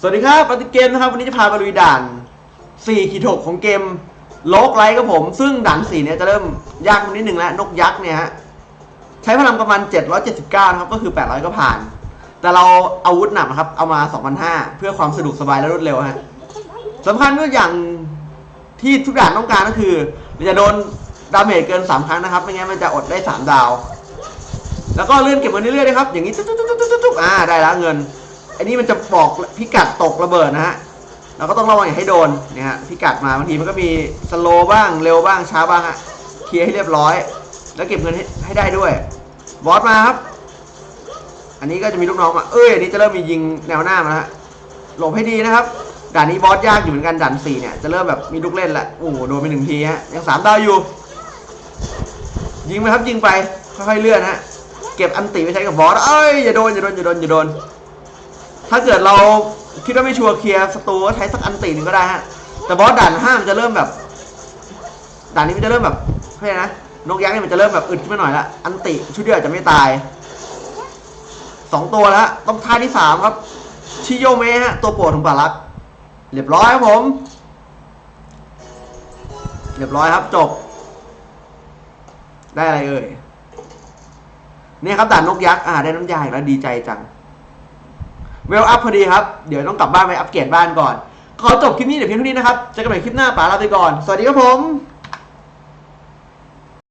สวัสดีครับปฏิเกมนะครับวันนี้จะพาไปลุยด่าน4ขีด6ของเกมโลกไลท์ครับผม ซึ่งด่าน4เนี่ยจะเริ่มยากนิดหนึ่งแล้วนกยักษ์เนี่ยฮะใช้พลังประมาณ 779นะครับก็คือ 800 ก็ผ่าน แต่เราอาวุธหนักนะครับ เอามา 2,500 เพื่อความสะดวกสบายและรวดเร็วฮะสำคัญก็อย่างที่ทุกด่านต้องการก็คือเราจะโดนดาเมจเกิน 3 ครั้งนะครับไม่งั้นมันจะอดได้ 3 ดาว แล้วก็เลื่อนเก็บเงินเรื่อยๆนะครับอย่างนี้ตุ๊บๆๆๆๆอ่าได้แล้วเงิน อันนี้มันจะบอกพิกัดตกระเบิดนะฮะเราก็ต้องระวังอย่าให้โดนเนี่ยฮะพิกัดมาบางทีมันก็มีสโลบ้างเร็วบ้างช้าบ้างฮะเคลียร์ให้เรียบร้อย แล้วเก็บเงินให้ให้ได้ด้วยบอสมาครับ อันนี้ก็จะมีลูกน้องมาเอ้ยอันนี้จะเริ่มมียิงแนวหน้ามาแล้วฮะหลบให้ดีนะครับด่านนี้บอสยากอยู่เหมือนกันด่านสี่เนี่ยจะเริ่มแบบมีลูกเล่นละโอ้โหโดนไปหนึ่งทีฮะยังสามดาวอยู่ ยิงไปครับยิงไปค่อยๆเลื่อนฮะเก็บอันติไปใช้กับบอสเอ้ยอย่าโดนอย่าโดนอย่าโดนอย่าโดน ถ้าเกิดเราคิดว่าไม่ชัวร์เคลียร์ศัตรูก็ใช้สักอันติหนึ่งก็ได้ฮะ แต่บอสด่านห้ามันจะเริ่มแบบ ด่านนี้มันจะเริ่มแบบเฮ้ยนะ นกยักษ์เนี่ยมันจะเริ่มแบบอึดขึ้นมาหน่อยละ อันติชุดเดียวจจะไม่ตายสองตัวแล้วต้องท่าที่สามครับ ชิโยเมะฮะ ตัวโปรดของปารัก เรียบร้อยครับผม เรียบร้อยครับจบ ได้อะไรเอ่ยเนี่ยครับด่านนกยักษ์ อ่า ได้น้ำยาอีกแล้วดีใจจัง เวลอัพพอดีครับ เดี๋ยวต้องกลับบ้านไปอัปเกรดบ้านก่อน ขอจบคลิปนี้เดี๋ยวเพียงเท่านี้นะครับเจอกันใหม่คลิปหน้าป๋าลาไปก่อน สวัสดีครับผม